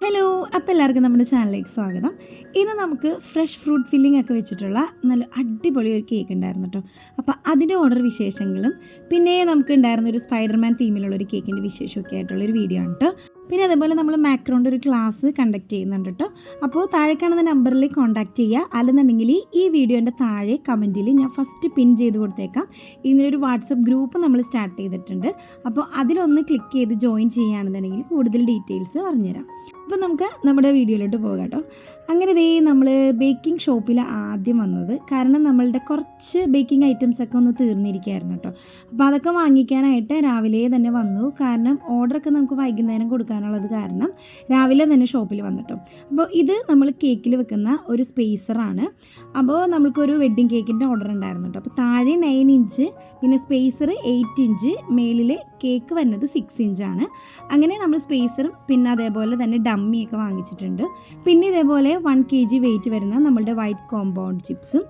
Hello അപ്പോൾ എല്ലാവർക്കും നമ്മുടെ ചാനലിലേക്ക് സ്വാഗതം. ഇന്ന് നമുക്ക് ഫ്രഷ് ഫ്രൂട്ട് ഫില്ലിംഗ് ഒക്കെ വെച്ചിട്ടുള്ള നല്ല അടിപൊളി ഒരു കേക്ക് ഉണ്ടായിരുന്നു കേട്ടോ അപ്പോൾ അതിന്റെ ഓർഡർ വിശേഷങ്ങളും പിന്നെ നമുക്ക് ഉണ്ടായിരുന്ന ഒരു സ്പൈഡർമാൻ തീമിലുള്ള ഒരു കേക്കിന്റെ വിശേഷമൊക്കെ ആയിട്ടുള്ള ഒരു വീഡിയോ ആണ് കേട്ടോ പിന്നെ അതേപോലെ നമ്മൾ മാക്രോണിന്റെ ഒരു ക്ലാസ് കണ്ടക്ട് ചെയ്യുന്നുണ്ട് കേട്ടോ അപ്പോൾ താഴെ കാണുന്ന നമ്പറിൽ കോൺടാക്റ്റ് ചെയ്യുക. അല്ലെന്നുണ്ടെങ്കിൽ ഈ വീഡിയോന്റെ താഴെ കമന്റിൽ ഞാൻ ഫസ്റ്റ് പിൻ ചെയ്ത് കൊടുത്തേക്കാം. ഇതിനൊരു വാട്സപ്പ് ഗ്രൂപ്പ് നമ്മൾ സ്റ്റാർട്ട് ചെയ്തിട്ടുണ്ട്. അപ്പോൾ അതിലൊന്ന് ക്ലിക്ക് ചെയ്ത് ജോയിൻ ചെയ്യുകയാണെന്നുണ്ടെങ്കിൽ കൂടുതൽ ഡീറ്റെയിൽസ് പറഞ്ഞുതരാം. അപ്പോൾ നമുക്ക് നമ്മുടെ വീഡിയോയിലോട്ട് പോകാം കേട്ടോ. അങ്ങനെ ദേ നമ്മൾ ബേക്കിംഗ് ഷോപ്പിൽ ആദ്യം വന്നത്. കാരണം നമ്മളുടെ കുറച്ച് ബേക്കിംഗ് ഐറ്റംസ് ഒക്കെ ഒന്ന് തീർന്നിരിക്കുകയായിരുന്നു കേട്ടോ. അപ്പോൾ അതൊക്കെ വാങ്ങിക്കാനായിട്ട് രാവിലെ തന്നെ വന്നു. കാരണം ഓർഡറൊക്കെ നമുക്ക് വൈകുന്നേരം കൊടുക്കാനുള്ളത് കാരണം രാവിലെ തന്നെ ഷോപ്പിൽ വന്നിട്ടോ അപ്പോൾ ഇത് നമ്മൾ കേക്കിൽ വെക്കുന്ന ഒരു സ്പേസറാണ് അപ്പോൾ നമ്മൾക്കൊരു വെഡ്ഡിങ് കേക്കിന്റെ ഓർഡർ ഉണ്ടായിരുന്നു കേട്ടോ. അപ്പോൾ താഴെ നയൻ ഇഞ്ച് പിന്നെ സ്പേസർ എയ്റ്റ് ഇഞ്ച് മേളിൽ കേക്ക് വരുന്നത് സിക്സ് ഇഞ്ചാണ് അങ്ങനെ നമ്മൾ സ്പേസറും പിന്നെ അതേപോലെ തന്നെ ഡമ്മിയൊക്കെ വാങ്ങിച്ചിട്ടുണ്ട്. പിന്നെ ഇതേപോലെ വൺ കെ ജി വെയിറ്റ് വരുന്ന നമ്മളുടെ വൈറ്റ് കോമ്പൗണ്ട് ചിപ്സും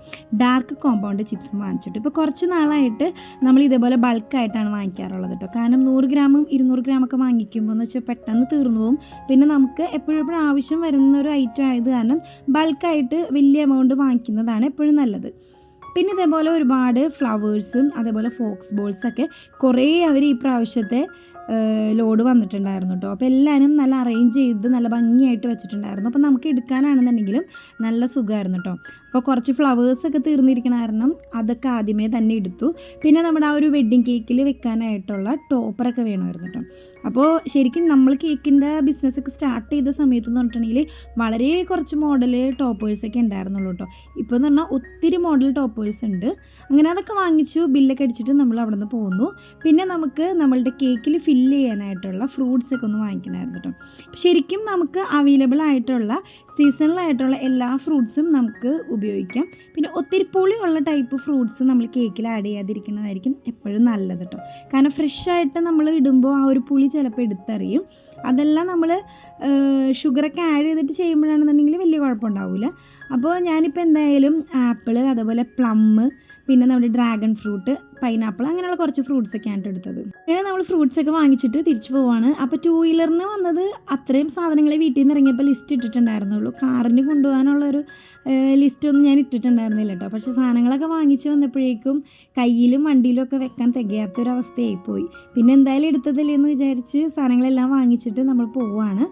ഡാർക്ക് കോമ്പൗണ്ട് ചിപ്സും വാങ്ങിച്ചിട്ട് ഇപ്പോൾ കുറച്ച് നാളായിട്ട് നമ്മൾ ഇതേപോലെ ബൾക്കായിട്ടാണ് വാങ്ങിക്കാറുള്ളത് കേട്ടോ. കാരണം നൂറ് ഗ്രാമും ഇരുന്നൂറ് ഗ്രാമൊക്കെ വാങ്ങിക്കുമ്പോൾ എന്ന് വെച്ചാൽ പെട്ടെന്ന് തീർന്നു പോകും പിന്നെ നമുക്ക് എപ്പോഴും എപ്പോഴും ആവശ്യം വരുന്ന ഒരു ഐറ്റം ആയത് കാരണം ബൾക്കായിട്ട് വലിയ എമൗണ്ട് വാങ്ങിക്കുന്നതാണ് എപ്പോഴും നല്ലത്. പിന്നെ ഇതേപോലെ ഒരുപാട് ഫ്ലവേഴ്സും അതേപോലെ ഫോക്സ് ബോൾസൊക്കെ കുറേ അവർ ഈ പ്രാവശ്യത്തെ ലോഡ് വന്നിട്ടുണ്ടായിരുന്നു കേട്ടോ അപ്പോൾ എല്ലാവരും നല്ല അറേഞ്ച് ചെയ്ത് നല്ല ഭംഗിയായിട്ട് വെച്ചിട്ടുണ്ടായിരുന്നു. അപ്പോൾ നമുക്ക് എടുക്കാനാണെന്നുണ്ടെങ്കിലും നല്ല സുഖമായിരുന്നു കേട്ടോ അപ്പോൾ കുറച്ച് ഫ്ലവേഴ്സൊക്കെ തീർന്നിരിക്കണ കാരണം അതൊക്കെ ആദ്യമേ തന്നെ എടുത്തു. പിന്നെ നമ്മുടെ ആ ഒരു വെഡ്ഡിങ് കേക്കിൽ വെക്കാനായിട്ടുള്ള ടോപ്പറൊക്കെ വേണമായിരുന്നു കേട്ടോ അപ്പോൾ ശരിക്കും നമ്മൾ കേക്കിന്റെ ബിസിനസ്സൊക്കെ സ്റ്റാർട്ട് ചെയ്ത സമയത്ത് എന്ന് പറഞ്ഞിട്ടുണ്ടെങ്കിൽ വളരെ കുറച്ച് മോഡൽ ടോപ്പേഴ്സൊക്കെ ഉണ്ടായിരുന്നുള്ളൂ കേട്ടോ ഇപ്പോൾ എന്ന് പറഞ്ഞാൽ ഒത്തിരി മോഡൽ ടോപ്പേഴ്സ് ഉണ്ട്. അങ്ങനെ അതൊക്കെ വാങ്ങിച്ചു ബില്ലൊക്കെ അടിച്ചിട്ട് നമ്മൾ അവിടെ നിന്ന് പോകുന്നു പിന്നെ നമുക്ക് നമ്മളുടെ കേക്കിൽ ഫില്ല് ചെയ്യാനായിട്ടുള്ള ഫ്രൂട്ട്സ് ഒക്കെ ഒന്ന് വാങ്ങിക്കണമായിരുന്നു കേട്ടോ ശരിക്കും നമുക്ക് അവൈലബിൾ ആയിട്ടുള്ള സീസണൽ ആയിട്ടുള്ള എല്ലാ ഫ്രൂട്ട്സും നമുക്ക് ഉപയോഗിക്കാം. പിന്നെ ഒത്തിരി പുളിയുള്ള ടൈപ്പ് ഫ്രൂട്ട്സ് നമ്മൾ കേക്കിൽ ആഡ് ചെയ്യാതിരിക്കുന്നതായിരിക്കും എപ്പോഴും നല്ലത് കേട്ടോ കാരണം ഫ്രഷായിട്ട് നമ്മൾ ഇടുമ്പോൾ ആ ഒരു പുളി ചിലപ്പോൾ എടുത്തറിയും. അതെല്ലാം നമ്മൾ ഷുഗറൊക്കെ ആഡ് ചെയ്തിട്ട് ചെയ്യുമ്പോഴാണെന്നുണ്ടെങ്കിൽ വലിയ കുഴപ്പമുണ്ടാവില്ല അപ്പോൾ ഞാനിപ്പോൾ എന്തായാലും ആപ്പിൾ അതുപോലെ പ്ലം പിന്നെ നമ്മുടെ ഡ്രാഗൺ ഫ്രൂട്ട് പൈനാപ്പിൾ അങ്ങനെയുള്ള കുറച്ച് ഫ്രൂട്ട്സ് ഒക്കെ ഒക്കെയാണ് എടുത്തത്. അങ്ങനെ നമ്മൾ ഫ്രൂട്ട്സ് ഒക്കെ വാങ്ങിച്ചിട്ട് തിരിച്ചു പോവാണ്. അപ്പോൾ ടൂ വീലറിന് വന്നത് അത്രയും സാധനങ്ങൾ വീട്ടിൽ നിന്ന് ഇറങ്ങിയപ്പോൾ ലിസ്റ്റ് ഇട്ടിട്ടുണ്ടായിരുന്നുള്ളൂ. കാറിന് കൊണ്ടുപോകാനുള്ളൊരു ലിസ്റ്റൊന്നും ഞാൻ ഇട്ടിട്ടുണ്ടായിരുന്നില്ല കേട്ടോ. പക്ഷേ സാധനങ്ങളൊക്കെ വാങ്ങിച്ച് വന്നപ്പോഴേക്കും കയ്യിലും വണ്ടിയിലും ഒക്കെ വെക്കാൻ തികയാത്തൊരവസ്ഥയായിപ്പോയി. പിന്നെ എന്തായാലും എടുത്തതല്ലേ എന്ന് വിചാരിച്ച് സാധനങ്ങളെല്ലാം വാങ്ങിച്ചിട്ട് നമ്മൾ പോവുകയാണ്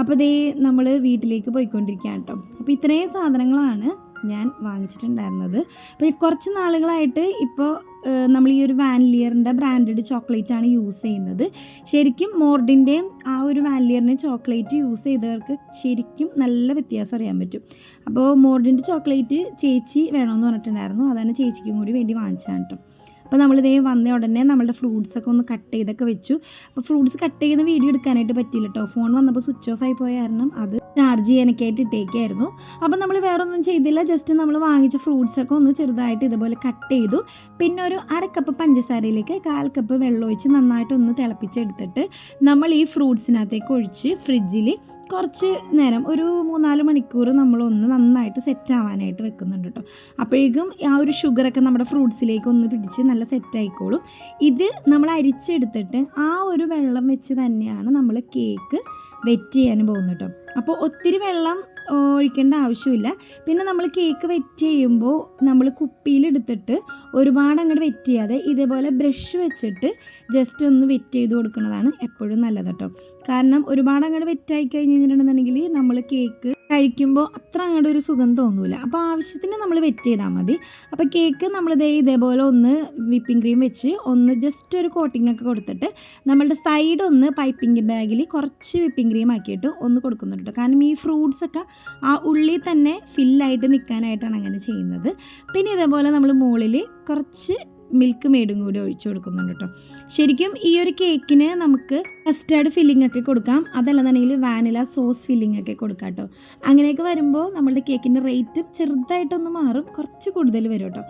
അപ്പോൾ ദേ നമ്മൾ വീട്ടിലേക്ക് പോയിക്കൊണ്ടിരിക്കുകയാണ് കേട്ടോ അപ്പോൾ ഇത്രയും സാധനങ്ങളാണ് ഞാൻ വാങ്ങിച്ചിട്ടുണ്ടായിരുന്നത്. അപ്പോൾ കുറച്ച് നാളുകളായിട്ട് ഇപ്പോൾ നമ്മൾ ഈ ഒരു വാൻലിയറിന്റെ ബ്രാൻഡഡ് ചോക്ലേറ്റ് ആണ് യൂസ് ചെയ്യുന്നത്. ശരിക്കും മോർഡിന്റെയും ആ ഒരു വാൻലിയറിന്റെ ചോക്ലേറ്റ് യൂസ് ചെയ്തവർക്ക് ശരിക്കും നല്ല വ്യത്യാസം അറിയാൻ പറ്റും. അപ്പോൾ മോർഡിന്റെ ചോക്ലേറ്റ് ചേച്ചി വേണമെന്ന് പറഞ്ഞിട്ടുണ്ടായിരുന്നു. അതാണ് ചേച്ചിക്കും കൂടി വേണ്ടി വാങ്ങിച്ചാണ് കേട്ടോ അപ്പോൾ നമ്മൾ നമ്മളിതേ വന്ന ഉടനെ നമ്മളുടെ ഫ്രൂട്ട്സൊക്കെ ഒന്ന് കട്ട് ചെയ്തൊക്കെ വെച്ചു. അപ്പോൾ ഫ്രൂട്ട്സ് കട്ട് ചെയ്യുന്ന വീഡിയോ എടുക്കാനായിട്ട് പറ്റിയില്ല കേട്ടോ ഫോൺ വന്നപ്പോൾ സ്വിച്ച് ഓഫ് ആയി പോയ കാരണം അത് ചാർജ് ചെയ്യാനൊക്കെയായിട്ട് ഇട്ടേക്കായിരുന്നു. അപ്പോൾ നമ്മൾ വേറെ ഒന്നും ചെയ്തില്ല. ജസ്റ്റ് നമ്മൾ വാങ്ങിച്ച ഫ്രൂട്ട്സൊക്കെ ഒന്ന് ചെറുതായിട്ട് ഇതുപോലെ കട്ട് ചെയ്തു. പിന്നെ ഒരു അര കപ്പ് പഞ്ചസാരയിലേക്ക് കാൽ കപ്പ് വെള്ളം ഒഴിച്ച് നന്നായിട്ട് ഒന്ന് തിളപ്പിച്ചെടുത്തിട്ട് നമ്മൾ ഈ ഫ്രൂട്ട്സിനകത്തേക്ക് ഒഴിച്ച് ഫ്രിഡ്ജിൽ കുറച്ച് നേരം ഒരു മൂന്നാൽ മണിക്കൂർ നമ്മളൊന്ന് നന്നായിട്ട് സെറ്റ് ആവാനായിട്ട് വെക്കുന്നുണ്ട് കേട്ടോ അപ്പോഴേക്കും ആ ഒരു ഷുഗറൊക്കെ നമ്മുടെ ഫ്രൂട്ട്സിലേക്ക് ഒന്ന് പിടിച്ച് നല്ല സെറ്റ് ആയിക്കോളും. ഇത് നമ്മൾ അരിച്ചെടുത്തിട്ട് ആ ഒരു വെള്ളം വെച്ച് തന്നെയാണ് നമ്മൾ കേക്ക് വെറ്റ് ചെയ്യാൻ പോകുന്നത് കേട്ടോ അപ്പോൾ ഒത്തിരി വെള്ളം ഒഴിക്കേണ്ട ആവശ്യമില്ല. പിന്നെ നമ്മൾ കേക്ക് വെറ്റ് ചെയ്യുമ്പോൾ നമ്മൾ കുപ്പിയിലെടുത്തിട്ട് ഒരുപാട് അങ്ങോട്ട് വെറ്റ് ചെയ്യാതെ ഇതേപോലെ ബ്രഷ് വെച്ചിട്ട് ജസ്റ്റ് ഒന്ന് വെറ്റ് ചെയ്ത് കൊടുക്കുന്നതാണ് എപ്പോഴും നല്ലത് കേട്ടോ കാരണം ഒരുപാട് അങ്ങോട്ട് വെറ്റായി കഴിഞ്ഞ് കഴിഞ്ഞിട്ടുണ്ടെന്നുണ്ടെങ്കിൽ നമ്മൾ കേക്ക് കഴിക്കുമ്പോൾ അത്ര അങ്ങോട്ട് ഒരു സുഖം തോന്നില്ല അപ്പോൾ ആവശ്യത്തിന് നമ്മൾ വെറ്റ് ചെയ്താൽ മതി. അപ്പോൾ കേക്ക് നമ്മൾ ഇതേ ഇതേപോലെ ഒന്ന് വിപ്പിംഗ് ക്രീം വെച്ച് ഒന്ന് ജസ്റ്റ് ഒരു കോട്ടിംഗ് ഒക്കെ കൊടുത്തിട്ട് നമ്മളുടെ സൈഡ് ഒന്ന് പൈപ്പിംഗ് ബാഗിൽ കുറച്ച് വിപ്പിംഗ് ക്രീം ആക്കിയിട്ട് ഒന്ന് കൊടുക്കുന്നുണ്ട് കാരണം ഈ ഫ്രൂട്ട്സ് ഒക്കെ ആ ഉള്ളി തന്നെ ഫില്ലായിട്ട് നിൽക്കാനായിട്ടാണ് അങ്ങനെ ചെയ്യുന്നത്. പിന്നെ ഇതേപോലെ നമ്മൾ മുകളിൽ കുറച്ച് മിൽക്ക് മെയ്ഡും കൂടി ഒഴിച്ചു കൊടുക്കുന്നുണ്ട് കേട്ടോ ശരിക്കും ഈ ഒരു കേക്കിന് നമുക്ക് കസ്റ്റാർഡ് ഫില്ലിംഗ് ഒക്കെ കൊടുക്കാം. അതല്ലെന്നുണ്ടെങ്കിൽ വാനില സോസ് ഫില്ലിംഗ് ഒക്കെ കൊടുക്കാം കേട്ടോ അങ്ങനെയൊക്കെ വരുമ്പോൾ നമ്മുടെ കേക്കിന്റെ റേറ്റ് ചെറുതായിട്ടൊന്ന് മാറും. കുറച്ച് കൂടുതൽ വരും കേട്ടോ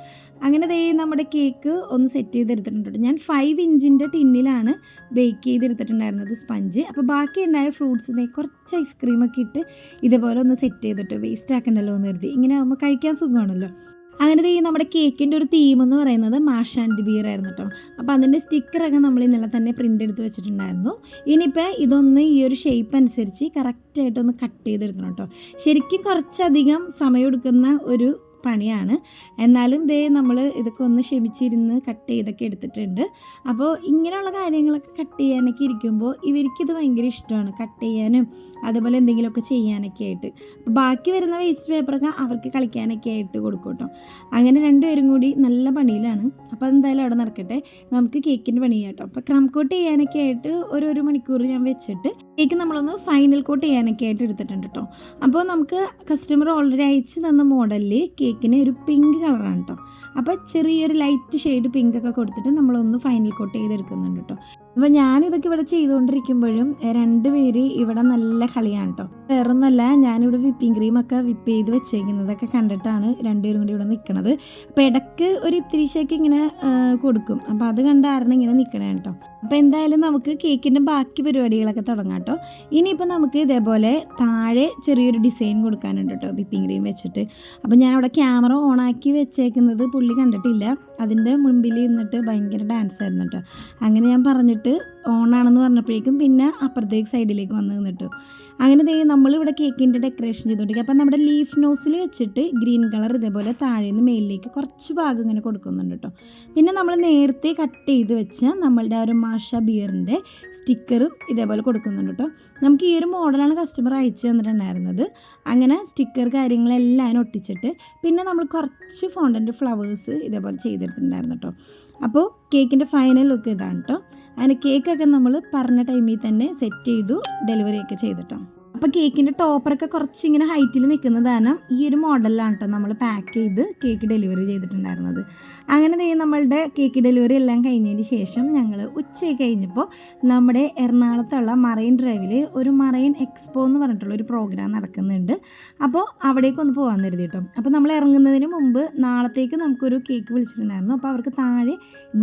അങ്ങനെ ദേ നമ്മുടെ കേക്ക് ഒന്ന് സെറ്റ് ചെയ്തെടുത്തിട്ടുണ്ട് കേട്ടോ ഞാൻ ഫൈവ് ഇഞ്ചിന്റെ ടിന്നിലാണ് ബേക്ക് ചെയ്തെടുത്തിട്ടുണ്ടായിരുന്നത് സ്പഞ്ച്. അപ്പോൾ ബാക്കി ഉണ്ടായ ഫ്രൂട്ട്സ് ദേ കുറച്ച് ഐസ്ക്രീമൊക്കെ ഇട്ട് ഇതേപോലെ ഒന്ന് സെറ്റ് ചെയ്തിട്ട് വേസ്റ്റ് ആക്കണ്ടല്ലോ എന്ന് കരുതി. ഇങ്ങനെ ആകുമ്പോൾ കഴിക്കാൻ സുഖമാണല്ലോ. അങ്ങനെ ഈ നമ്മുടെ കേക്കിന്റെ ഒരു തീം എന്ന് പറയുന്നത് മാഷ് ആൻഡ് ബിയർ ആയിരുന്നു കേട്ടോ അപ്പോൾ അതിന്റെ സ്റ്റിക്കറൊക്കെ നമ്മൾ ഇന്നലെ തന്നെ പ്രിന്റ് എടുത്ത് വെച്ചിട്ടുണ്ടായിരുന്നു. ഇനിയിപ്പോൾ ഇതൊന്ന് ഈ ഒരു ഷേപ്പ് അനുസരിച്ച് കറക്റ്റായിട്ടൊന്ന് കട്ട് ചെയ്തെടുക്കണം കേട്ടോ ശരിക്കും കുറച്ചധികം സമയം എടുക്കുന്ന ഒരു പണിയാണ്. എന്നാലും ദേ നമ്മൾ ഇതൊക്കെ ഒന്ന് ക്ഷമിച്ചിരുന്ന് കട്ട് ചെയ്തൊക്കെ എടുത്തിട്ടുണ്ട്. അപ്പോൾ ഇങ്ങനെയുള്ള കാര്യങ്ങളൊക്കെ കട്ട് ചെയ്യാനൊക്കെ ഇരിക്കുമ്പോൾ ഇവർക്കിത് ഭയങ്കര ഇഷ്ടമാണ് കട്ട് ചെയ്യാനും അതുപോലെ എന്തെങ്കിലുമൊക്കെ ചെയ്യാനൊക്കെ ആയിട്ട്. അപ്പോൾ ബാക്കി വരുന്ന വേസ്റ്റ് പേപ്പറൊക്കെ അവർക്ക് കളിക്കാനൊക്കെ ആയിട്ട് കൊടുക്കും കേട്ടോ അങ്ങനെ രണ്ടുപേരും കൂടി നല്ല പണിയിലാണ്. അപ്പോൾ എന്തായാലും അവിടെ നടക്കട്ടെ. നമുക്ക് കേക്കിന്റെ പണി ചെയ്യാം കേട്ടോ അപ്പോൾ ക്രം കോട്ട് ചെയ്യാനൊക്കെ ആയിട്ട് ഒരു ഒരു മണിക്കൂർ ഞാൻ വെച്ചിട്ട് കേക്ക് നമ്മളൊന്ന് ഫൈനൽ കോട്ട് ചെയ്യാനൊക്കെ ആയിട്ട് എടുത്തിട്ടുണ്ട് കേട്ടോ അപ്പോൾ നമുക്ക് കസ്റ്റമർ ഓൾറെഡി അയച്ച് തന്ന മോഡലിൽ കേക്കിന് ഒരു പിങ്ക് കളറാണ് കേട്ടോ അപ്പോൾ ചെറിയൊരു ലൈറ്റ് ഷെയ്ഡ് പിങ്ക് ഒക്കെ കൊടുത്തിട്ട് നമ്മളൊന്ന് ഫൈനൽ കോട്ട് ചെയ്തെടുക്കുന്നുണ്ട് കേട്ടോ അപ്പോൾ ഞാനിതൊക്കെ ഇവിടെ ചെയ്തുകൊണ്ടിരിക്കുമ്പോഴും രണ്ടുപേര് ഇവിടെ നല്ല കളിയാണ് കേട്ടോ വേറൊന്നുമല്ല ഞാനിവിടെ വിപ്പിംഗ് ക്രീമൊക്കെ വിപ്പ് ചെയ്ത് വെച്ചേക്കുന്നതൊക്കെ കണ്ടിട്ടാണ് രണ്ടുപേരും കൂടി ഇവിടെ നിൽക്കണത് അപ്പോൾ ഇടയ്ക്ക് ഒരു ഇത്തിരിശേക്ക് ഇങ്ങനെ കൊടുക്കും. അപ്പോൾ അത് കണ്ടായിരുന്നു ഇങ്ങനെ നിൽക്കണേ കേട്ടോ അപ്പോൾ എന്തായാലും നമുക്ക് കേക്കിന്റെ ബാക്കി പരിപാടികളൊക്കെ തുടങ്ങാം കേട്ടോ ഇനിയിപ്പോൾ നമുക്ക് ഇതേപോലെ താഴെ ചെറിയൊരു ഡിസൈൻ കൊടുക്കാനുണ്ട് കേട്ടോ വിപ്പിംഗ് ക്രീം വെച്ചിട്ട്. അപ്പോൾ ഞാനവിടെ ക്യാമറ ഓൺ ആക്കി വെച്ചേക്കുന്നത് പുള്ളി കണ്ടിട്ടില്ല. അതിന്റെ മുൻപിൽ നിന്നിട്ട് ഭയങ്കര ഡാൻസ് ആയിരുന്നു കേട്ടോ അങ്ങനെ ഞാൻ പറഞ്ഞിട്ട് ഓണാണെന്ന് പറഞ്ഞപ്പോഴേക്കും പിന്നെ അപ്പുറത്തേക്ക് സൈഡിലേക്ക് വന്ന് നിന്നിട്ടു. അങ്ങനെ ദേ നമ്മളിവിടെ കേക്കിന്റെ ഡെക്കറേഷൻ ചെയ്തുകൊണ്ടിരിക്കുക അപ്പം നമ്മുടെ ലീഫ് നോസിൽ വെച്ചിട്ട് ഗ്രീൻ കളർ ഇതേപോലെ താഴെ നിന്ന് മേലിലേക്ക് കുറച്ച് ഭാഗം ഇങ്ങനെ കൊടുക്കുന്നുണ്ട് കേട്ടോ. പിന്നെ നമ്മൾ നേരത്തെ കട്ട് ചെയ്ത് വെച്ച നമ്മളുടെ ആ ഒരു മാഷ ബിയറിന്റെ സ്റ്റിക്കറും ഇതേപോലെ കൊടുക്കുന്നുണ്ട് കേട്ടോ. നമുക്ക് ഈ ഒരു മോഡലാണ് കസ്റ്റമർ അയച്ചു തന്നിട്ടുണ്ടായിരുന്നത്. അങ്ങനെ സ്റ്റിക്കർ കാര്യങ്ങളെല്ലാം അതിനൊട്ടിച്ചിട്ട് പിന്നെ നമ്മൾ കുറച്ച് ഫോണ്ടന്റ് ഫ്ലവേഴ്സ് ഇതേപോലെ ചെയ്തെടുത്തിട്ടുണ്ടായിരുന്നു കേട്ടോ. അപ്പോൾ കേക്കിന്റെ ഫൈനൽ ലുക്ക് ഇതാണ് കേട്ടോ അങ്ങനെ കേക്കൊക്കെ നമ്മൾ പറഞ്ഞ ടൈമിൽ തന്നെ സെറ്റ് ചെയ്തു ഡെലിവറി ഒക്കെ ചെയ്തിട്ടോ. അപ്പോൾ കേക്കിന്റെ ടോപ്പറൊക്കെ കുറച്ച് ഇങ്ങനെ ഹൈറ്റിൽ നിൽക്കുന്നത് കാരണം ഈ ഒരു മോഡലിലാണ് കേട്ടോ നമ്മൾ പാക്ക് ചെയ്ത് കേക്ക് ഡെലിവറി ചെയ്തിട്ടുണ്ടായിരുന്നത്. അങ്ങനെ നമ്മളുടെ കേക്ക് ഡെലിവറി എല്ലാം കഴിഞ്ഞതിന് ശേഷം ഞങ്ങൾ ഉച്ച കഴിഞ്ഞപ്പോൾ നമ്മുടെ എറണാകുളത്തുള്ള മറൈൻ ഡ്രൈവിൽ ഒരു മറൈൻ എക്സ്പോ എന്ന് പറഞ്ഞിട്ടുള്ള ഒരു പ്രോഗ്രാം നടക്കുന്നുണ്ട്. അപ്പോൾ അവിടേക്ക് ഒന്ന് പോകാൻ കരുതി കേട്ടോ അപ്പോൾ നമ്മൾ ഇറങ്ങുന്നതിന് മുമ്പ് നാളത്തേക്ക് നമുക്കൊരു കേക്ക് വിളിച്ചിട്ടുണ്ടായിരുന്നു. അപ്പോൾ അവർക്ക് താഴെ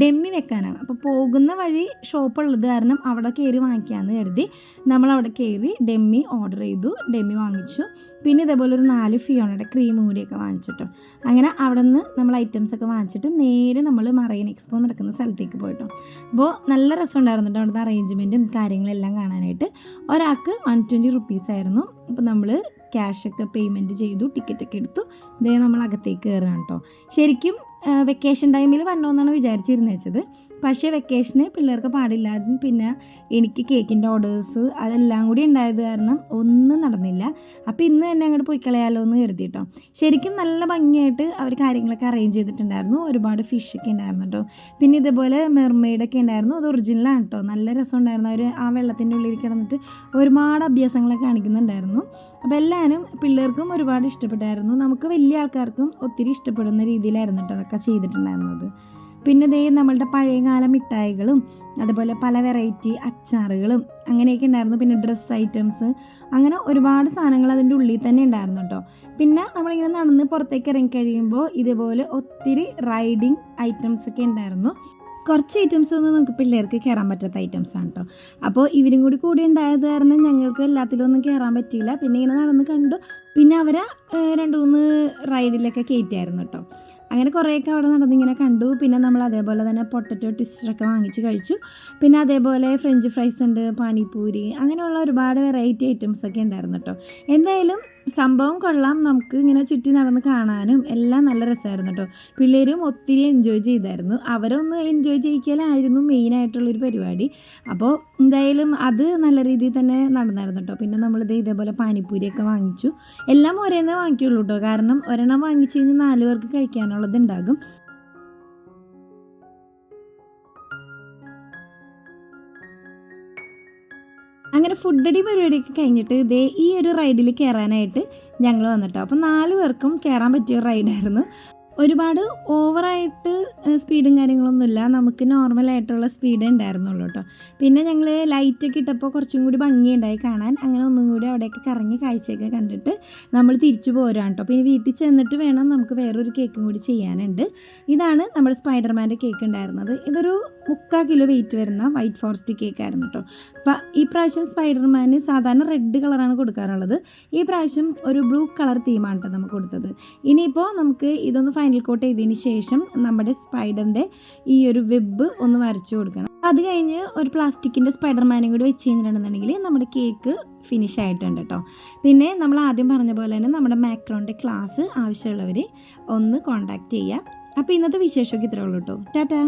ഡെമ്മി വെക്കാനാണ്. അപ്പോൾ പോകുന്ന വഴി ഷോപ്പുള്ളത് കാരണം അവിടെ കയറി വാങ്ങിക്കാമെന്ന് കരുതി നമ്മൾ അവിടെ കയറി ഡെമ്മി ഓർഡർ ചെയ്തു ഡെമി വാങ്ങിച്ചു. പിന്നെ ഇതേപോലെ ഒരു നാല് ഫിയോണയുടെ ക്രീം കൂടിയൊക്കെ വാങ്ങിച്ചിട്ടോ. അങ്ങനെ അവിടെ നിന്ന് നമ്മൾ ഐറ്റംസ് ഒക്കെ വാങ്ങിച്ചിട്ട് നേരെ നമ്മൾ മറൈൻ എക്സ്പോ നടക്കുന്ന സ്ഥലത്തേക്ക് പോയിട്ടോ. അപ്പോൾ നല്ല രസം ഉണ്ടായിരുന്നു കേട്ടോ അവിടുത്തെ അറേഞ്ച്മെന്റും കാര്യങ്ങളെല്ലാം കാണാനായിട്ട്. ഒരാൾക്ക് വൺ ട്വന്റി റുപ്പീസ് ആയിരുന്നു. അപ്പോൾ നമ്മൾ ക്യാഷൊക്കെ പേയ്മെന്റ് ചെയ്തു ടിക്കറ്റൊക്കെ എടുത്തു. ഇതേ നമ്മൾ അകത്തേക്ക് കയറുകയാണ് കേട്ടോ. ശരിക്കും വെക്കേഷൻ ടൈമിൽ വരണമെന്നാണ് വിചാരിച്ചിരുന്നത് വെച്ചത്. പക്ഷേ വെക്കേഷന് പിള്ളേർക്ക് പാടില്ല. പിന്നെ എനിക്ക് കേക്കിന്റെ ഓർഡേഴ്സ് അതെല്ലാം കൂടി ഉണ്ടായത് കാരണം ഒന്നും നടന്നില്ല. അപ്പോൾ ഇന്ന് തന്നെ അങ്ങോട്ട് പോയി കളയാലോ എന്ന് കരുതി കേട്ടോ ശരിക്കും നല്ല ഭംഗിയായിട്ട് അവർ കാര്യങ്ങളൊക്കെ അറേഞ്ച് ചെയ്തിട്ടുണ്ടായിരുന്നു. ഒരുപാട് ഫിഷൊക്കെ ഉണ്ടായിരുന്നു കേട്ടോ പിന്നെ ഇതേപോലെ മെർമെയ്ഡൊക്കെ ഉണ്ടായിരുന്നു. അത് ഒറിജിനലാണ് കേട്ടോ നല്ല രസം ഉണ്ടായിരുന്നു. അവർ ആ വെള്ളത്തിന്റെ ഉള്ളിൽ കിടന്നിട്ട് ഒരുപാട് അഭ്യാസങ്ങളൊക്കെ കാണിക്കുന്നുണ്ടായിരുന്നു. അപ്പോൾ എല്ലാവരും പിള്ളേർക്കും ഒരുപാട് ഇഷ്ടപ്പെട്ടായിരുന്നു. നമുക്ക് വലിയ ആൾക്കാർക്കും ഒത്തിരി ഇഷ്ടപ്പെടുന്ന രീതിയിലായിരുന്നു കേട്ടോ അതൊക്കെ. ചെയ്തിട്ടുണ്ടായിരുന്നത്. പിന്നെ ദേ നമ്മളുടെ പഴയകാല മിഠായികളും അതുപോലെ പല വെറൈറ്റി അച്ചാറുകളും അങ്ങനെയൊക്കെ ഉണ്ടായിരുന്നു. പിന്നെ ഡ്രസ്സ് ഐറ്റംസ് അങ്ങനെ ഒരുപാട് സാധനങ്ങൾ അതിന്റെ ഉള്ളിൽ തന്നെ ഉണ്ടായിരുന്നു കേട്ടോ. പിന്നെ നമ്മളിങ്ങനെ നടന്ന് പുറത്തേക്ക് ഇറങ്ങി കഴിയുമ്പോൾ ഇതുപോലെ ഒത്തിരി റൈഡിങ് ഐറ്റംസ് ഒക്കെ ഉണ്ടായിരുന്നു. കുറച്ച് ഐറ്റംസ് ഒന്നും നമുക്ക് പിള്ളേർക്ക് കയറാൻ പറ്റാത്ത ഐറ്റംസ് ആണ് കേട്ടോ. അപ്പോൾ ഇവരും കൂടി കൂടി ഉണ്ടായത് കാരണം ഞങ്ങൾക്ക് എല്ലാത്തിലും ഒന്നും കയറാൻ പറ്റിയില്ല. പിന്നെ ഇങ്ങനെ നടന്ന് കണ്ടു. പിന്നെ അവരെ രണ്ട് മൂന്ന് റൈഡിലൊക്കെ കയറ്റിയായിരുന്നു കേട്ടോ. അങ്ങനെ കുറേയൊക്കെ അവിടെ നടന്നിങ്ങനെ കണ്ടു. പിന്നെ നമ്മൾ അതേപോലെ തന്നെ പൊട്ടറ്റോ ട്വിസ്റ്ററൊക്കെ വാങ്ങിച്ച് കഴിച്ചു. പിന്നെ അതേപോലെ ഫ്രഞ്ച് ഫ്രൈസ് ഉണ്ട് പാനിപ്പൂരി അങ്ങനെയുള്ള ഒരുപാട് വെറൈറ്റി ഐറ്റംസ് ഒക്കെ ഉണ്ടായിരുന്നു കേട്ടോ. എന്തായാലും സംഭവം കൊള്ളാം. നമുക്ക് ഇങ്ങനെ ചുറ്റി നടന്ന് കാണാനും എല്ലാം നല്ല രസമായിരുന്നു കേട്ടോ. പിള്ളേരും ഒത്തിരി എൻജോയ് ചെയ്തായിരുന്നു. അവരൊന്ന് എൻജോയ് ചെയ്യിക്കലായിരുന്നു മെയിനായിട്ടുള്ളൊരു പരിപാടി. അപ്പോൾ എന്തായാലും അത് നല്ല രീതിയിൽ തന്നെ നടന്നായിരുന്നു കേട്ടോ. പിന്നെ നമ്മളിത് ഇതേപോലെ പാനിപ്പൂരിയൊക്കെ വാങ്ങിച്ചു. എല്ലാം ഒരേന്നേ വാങ്ങിക്കുള്ളൂ കേട്ടോ. കാരണം ഒരെണ്ണം വാങ്ങിച്ചു കഴിഞ്ഞാൽ നാല് പേർക്ക് കഴിക്കാനുള്ളത് ഉണ്ടാകും അങ്ങനെ ഫുഡടി പരിപാടിയൊക്കെ കഴിഞ്ഞിട്ട് ഇതേ ഈ ഒരു റൈഡിൽ കയറാനായിട്ട് ഞങ്ങൾ വന്നിട്ടോ. അപ്പോൾ നാല് പേർക്കും കയറാൻ പറ്റിയ റൈഡായിരുന്നു ഒരുപാട് ഓവറായിട്ട് സ്പീഡും കാര്യങ്ങളൊന്നുമില്ല. നമുക്ക് നോർമലായിട്ടുള്ള സ്പീഡേ ഉണ്ടായിരുന്നുള്ളൂ കേട്ടോ. പിന്നെ ഞങ്ങൾ ലൈറ്റൊക്കെ ഇട്ടപ്പോൾ കുറച്ചും കൂടി ഭംഗിയുണ്ടായി കാണാൻ. അങ്ങനെ ഒന്നും കൂടി അവിടെയൊക്കെ കറങ്ങി കാഴ്ചയൊക്കെ കണ്ടിട്ട് നമ്മൾ തിരിച്ചു പോരാണ് കേട്ടോ. പിന്നെ വീട്ടിൽ ചെന്നിട്ട് വേണം നമുക്ക് വേറൊരു കേക്കും കൂടി ചെയ്യാനുണ്ട്. ഇതാണ് നമ്മുടെ സ്പൈഡർമാന്റെ കേക്ക് ഉണ്ടായിരുന്നത്. ഇതൊരു മുക്കാൽ കിലോ വെയിറ്റ് വരുന്ന വൈറ്റ് ഫോറസ്റ്റ് കേക്ക് ആയിരുന്നു കേട്ടോ. അപ്പം ഈ പ്രാവശ്യം സ്പൈഡർമാന് സാധാരണ റെഡ് കളറാണ് കൊടുക്കാറുള്ളത്. ഈ പ്രാവശ്യം ഒരു ബ്ലൂ കളർ തീമാണ് കേട്ടോ നമുക്ക് കൊടുത്തത്. ഇനിയിപ്പോൾ നമുക്ക് ഇതൊന്ന് ഫൈനൽ കോട്ട് ചെയ്തതിന് ശേഷം നമ്മുടെ സ്പൈഡറിന്റെ ഈ ഒരു വെബ് ഒന്ന് വരച്ചു കൊടുക്കണം. അത് കഴിഞ്ഞ് ഒരു പ്ലാസ്റ്റിക്കിന്റെ സ്പൈഡർമാനും കൂടി വെച്ച് കഴിഞ്ഞിട്ടുണ്ടെന്നുണ്ടെങ്കിൽ നമ്മുടെ കേക്ക് ഫിനിഷ് ആയിട്ടുണ്ട് കേട്ടോ. പിന്നെ നമ്മൾ ആദ്യം പറഞ്ഞ പോലെ തന്നെ നമ്മുടെ മാക്രോണിന്റെ ക്ലാസ് ആവശ്യമുള്ളവർ ഒന്ന് കോൺടാക്റ്റ് ചെയ്യുക. അപ്പോൾ ഇന്നത്തെ വിശേഷമൊക്കെ ഇത്രേ ഉള്ളൂ കേട്ടോ. ടാറ്റാ.